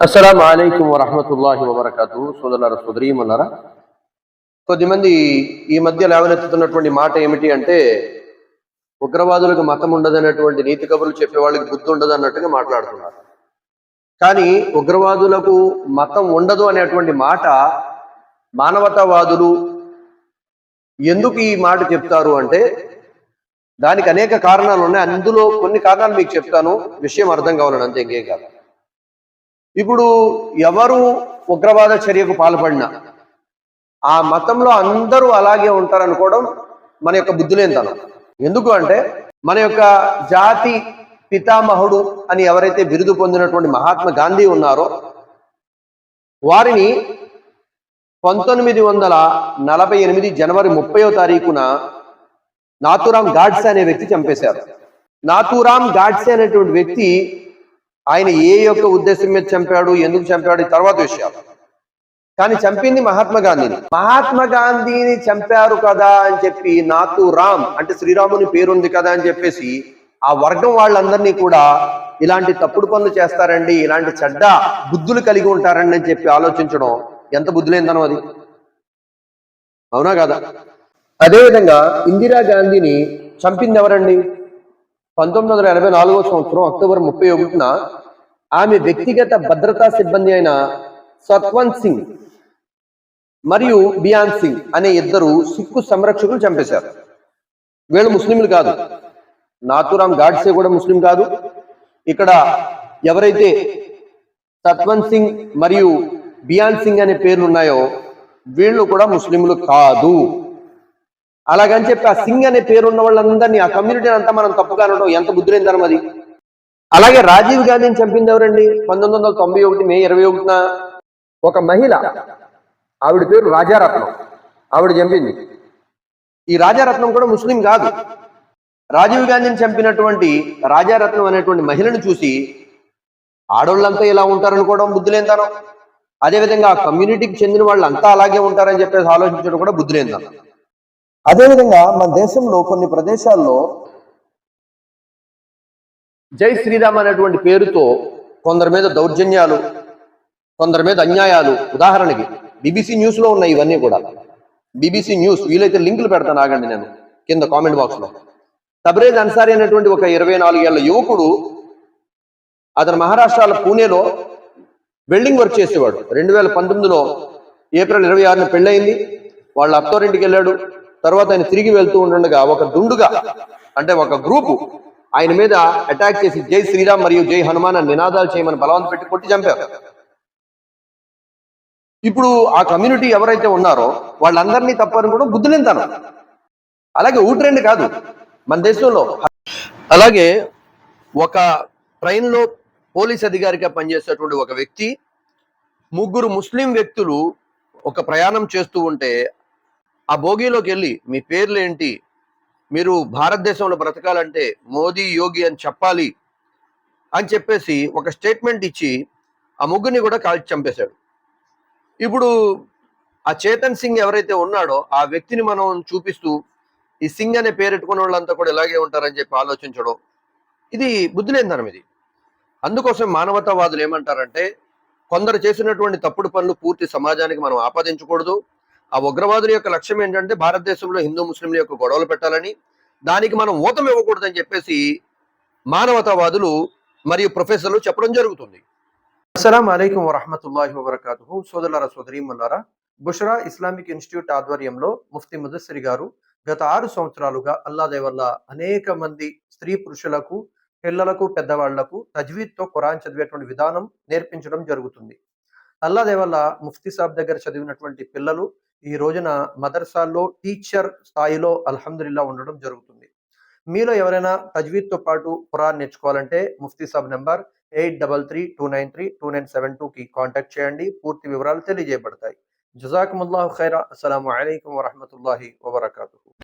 అస్సలం అయికం వరహమతుల్లాహి వబర్కతు. సోదరులారా సోదరీమన్నారా కొద్దిమంది ఈ మధ్య లేవనెత్తుతున్నటువంటి మాట ఏమిటి అంటే ఉగ్రవాదులకు మతం ఉండదనేటువంటి నీతి కబుర్లు చెప్పే వాళ్ళకి బుద్ధి ఉండదు అన్నట్టుగా మాట్లాడుతున్నారు. కానీ ఉగ్రవాదులకు మతం ఉండదు అనేటువంటి మాట మానవతావాదులు ఎందుకు ఈ మాట చెప్తారు అంటే దానికి అనేక కారణాలు ఉన్నాయి. అందులో కొన్ని కారణాలు మీకు చెప్తాను. విషయం అర్థం కావాలని అంతే ఇంకేం కాదు. ఇప్పుడు ఎవరు ఉగ్రవాద చర్యకు పాల్పడినా ఆ మతంలో అందరూ అలాగే ఉంటారనుకోవడం మన యొక్క బుద్ధిలేనితనం. ఎందుకు అంటే మన యొక్క జాతి పితామహుడు అని ఎవరైతే బిరుదు పొందినటువంటి మహాత్మా గాంధీ ఉన్నారో వారిని పంతొమ్మిది వందల నలభై ఎనిమిది జనవరి ముప్పయో తారీఖున నాతురామ్ గాడ్సే అనే వ్యక్తి చంపేశారు. నాతురామ్ గాడ్సే అనేటువంటి వ్యక్తి ఆయన ఏ యొక్క ఉద్దేశం మీద చంపాడు ఎందుకు చంపాడు తర్వాత విషయాలు. కానీ చంపింది మహాత్మా గాంధీని. మహాత్మా గాంధీని చంపారు కదా అని చెప్పి నాతు రామ్ అంటే శ్రీరాముని పేరుంది కదా అని చెప్పేసి ఆ వర్గం వాళ్ళందరినీ కూడా ఇలాంటి తప్పుడు పనులు చేస్తారండి ఇలాంటి చెడ్డ బుద్ధులు కలిగి ఉంటారండి అని చెప్పి ఆలోచించడం ఎంత బుద్ధులేందనో అది. అవునా కదా? అదేవిధంగా ఇందిరాగాంధీని చంపింది ఎవరండి? పంతొమ్మిది వందల ఎనభై నాలుగో సంవత్సరం అక్టోబర్ ముప్పై ఒకటిన ఆమె వ్యక్తిగత భద్రతా సిబ్బంది అయిన సత్వంత్ సింగ్ మరియు బియాన్ సింగ్ అనే ఇద్దరు సిక్కు సంరక్షకులు చంపేశారు. వీళ్ళు ముస్లింలు కాదు. నాతురాం గాడ్సే కూడా ముస్లిం కాదు. ఇక్కడ ఎవరైతే సత్వంత్ సింగ్ మరియు బియాన్ సింగ్ అనే పేర్లు ఉన్నాయో వీళ్ళు కూడా ముస్లింలు కాదు. అలాగని చెప్పి ఆ సింగ్ అనే పేరు ఉన్న వాళ్ళందరినీ ఆ కమ్యూనిటీని అంతా మనం తప్పుగా అనడం ఎంత బుద్ధిరేందరం అది? అలాగే రాజీవ్ గాంధీని చంపింది ఎవరండి? పంతొమ్మిది వందల తొంభై ఒకటి మే ఇరవై ఒకటిన ఒక మహిళ. ఆవిడ పేరు రాజారత్నం. ఆవిడ చంపింది. ఈ రాజారత్నం కూడా ముస్లిం కాదు. రాజీవ్ గాంధీని చంపినటువంటి రాజారత్నం అనేటువంటి మహిళను చూసి ఆడవాళ్ళంతా ఇలా ఉంటారనుకోవడం బుద్ధిలేంతనం అదేవిధంగా ఆ కమ్యూనిటీకి చెందిన వాళ్ళు అంతా అలాగే ఉంటారని చెప్పేసి ఆలోచించడం కూడా బుద్ధిలేంతనం అదేవిధంగా మన దేశంలో కొన్ని ప్రదేశాల్లో జై శ్రీరామ్ అనేటువంటి పేరుతో కొందరి మీద దౌర్జన్యాలు కొందరి మీద అన్యాయాలు. ఉదాహరణకి బీబీసీ న్యూస్లో ఉన్నాయి ఇవన్నీ కూడా. బీబీసీ న్యూస్ వీలైతే లింకులు పెడతాను ఆగండి నేను కింద కామెంట్ బాక్స్లో తబరేజ్ అన్సారీ అనేటువంటి ఒక ఇరవై నాలుగేళ్ళ యువకుడు అతను మహారాష్ట్రలో పూణేలో వెల్డింగ్ వర్క్ చేసేవాడు. రెండు వేల పంతొమ్మిదిలో ఏప్రిల్ ఇరవై ఆరున పెళ్ళయింది. వాళ్ళ అత్తోరింటికి వెళ్ళాడు తర్వాత ఆయన తిరిగి వెళ్తూ ఉండగా ఒక దుండుగా అంటే ఒక గ్రూపు ఆయన మీద అటాక్ చేసి జై శ్రీరామ్ మరియు జై హనుమాన్ అని నినాదాలు చేయమని బలవంత పెట్టి కొట్టి చంపారు. ఇప్పుడు ఆ కమ్యూనిటీ ఎవరైతే ఉన్నారో వాళ్ళందరినీ తప్పని కూడా బుద్ధులేంతాను. అలాగే ఊట్రెండ్ కాదు మన దేశంలో. అలాగే ఒక ట్రైన్లో పోలీస్ అధికారిగా పనిచేసేటువంటి ఒక వ్యక్తి ముగ్గురు ముస్లిం వ్యక్తులు ఒక ప్రయాణం చేస్తూ ఉంటే ఆ భోగిలోకి వెళ్ళి మీ పేర్లు ఏంటి మీరు భారతదేశంలో బ్రతకాలంటే మోదీ యోగి అని చెప్పాలి అని చెప్పేసి ఒక స్టేట్మెంట్ ఇచ్చి ఆ ముగ్గురిని కూడా కాల్చి చంపేశాడు. ఇప్పుడు ఆ చేతన్ సింగ్ ఎవరైతే ఉన్నాడో ఆ వ్యక్తిని మనం చూపిస్తూ ఈ సింగ్ అనే పేరెట్టుకున్న వాళ్ళంతా కూడా ఇలాగే ఉంటారని చెప్పి ఆలోచించడం ఇది బుద్ధిలేందనం ఇది. అందుకోసం మానవతావాదులు ఏమంటారంటే కొందరు చేసినటువంటి తప్పుడు పనులు పూర్తి సమాజానికి మనం ఆపాదించకూడదు. ఆ ఉగ్రవాదుల యొక్క లక్ష్యం ఏంటంటే భారతదేశంలో హిందూ ముస్లింల యొక్క గొడవలు పెట్టాలని దానికి మనం ఊతం ఇవ్వకూడదని చెప్పేసి మానవతావాదులు మరియు ప్రొఫెసర్లు చెప్పడం జరుగుతుంది. అస్సలం అయికం వరహమతుల్లాహి వబర్కాతు సోదరులారా సోదరీమన్నారా బుషరా ఇస్లామిక్ ఇన్స్టిట్యూట్ ఆధ్వర్యంలో ముఫ్తీ ముదస్సరి గారు గత ఆరు సంవత్సరాలుగా అల్లాదే వల్ల అనేక మంది స్త్రీ పురుషులకు పిల్లలకు పెద్దవాళ్ళకు తజ్వీద్తో ఖురాన్ చదివేటువంటి విధానం నేర్పించడం జరుగుతుంది. అల్లాదే వల్ల ముఫ్తీ సాబ్ దగ్గర చదివినటువంటి పిల్లలు ఈ రోజున మదర్సాల్లో టీచర్ స్థాయిలో అల్హమ్దుల్లా ఉండడం జరుగుతుంది. మీలో ఎవరైనా తజ్వీద్తో పాటు ఖురాన్ నేర్చుకోవాలంటే ముఫ్తీ సాబ్ number eight double three two nine three two nine seven టూకి కాంటాక్ట్ చేయండి. పూర్తి వివరాలు తెలియజేయబడతాయి. జజాకుముల్లాహు ఖైరా. అస్సలం అయికం వరహమూల వబర్కూ